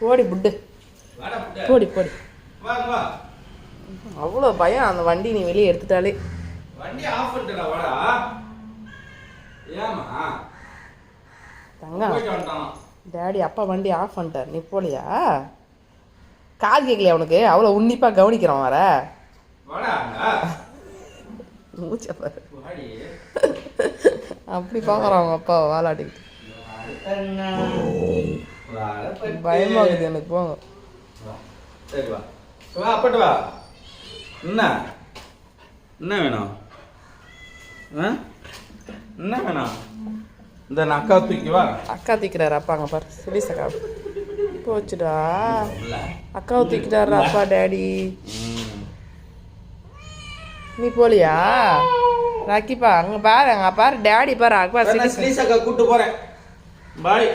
போடி புட்டு. போடி போடி. அவ்வளோ பயம் அந்த வண்டி நீ வெளியே எடுத்துட்டாலே. வண்டி ஆஃப் பண்ணிட்டடா வாடா. ஏமா வந்துட்டான். டேடி அப்பா வண்டி ஆஃப் பண்ணிட்டார். நீ போலியா? கால் கேட்கலையா உனக்கு? அவ்வளோ உன்னிப்பாக கவனிக்கிறான் வர. மூச்சை பாரு. அப்படி பார்க்குறான் அவங்க அப்பா வாலாட்டிக்கிட்டு. பயமாகுது எனக்கு போங்க. சரி வா. வா அப்பட்டு வா. என்ன? என்ன வேணும்? என்ன வேணும்? இந்த நான் அக்கா தூக்கி வா. அக்கா தூக்கிறாரு அப்பா அங்கே பாரு. சிலிஸ் அக்கா. போச்சுடா. அக்காவை தூக்கிட்டாரு அப்பா டேடி. நீ போலியா? ராக்கிப்பா அங்கே பாரு அங்கே பாரு டேடி பாரு அப்பா சரி, நான் சிலிஸ் ஸ்ரீசக்கா கூட்டு போறேன். பாய்.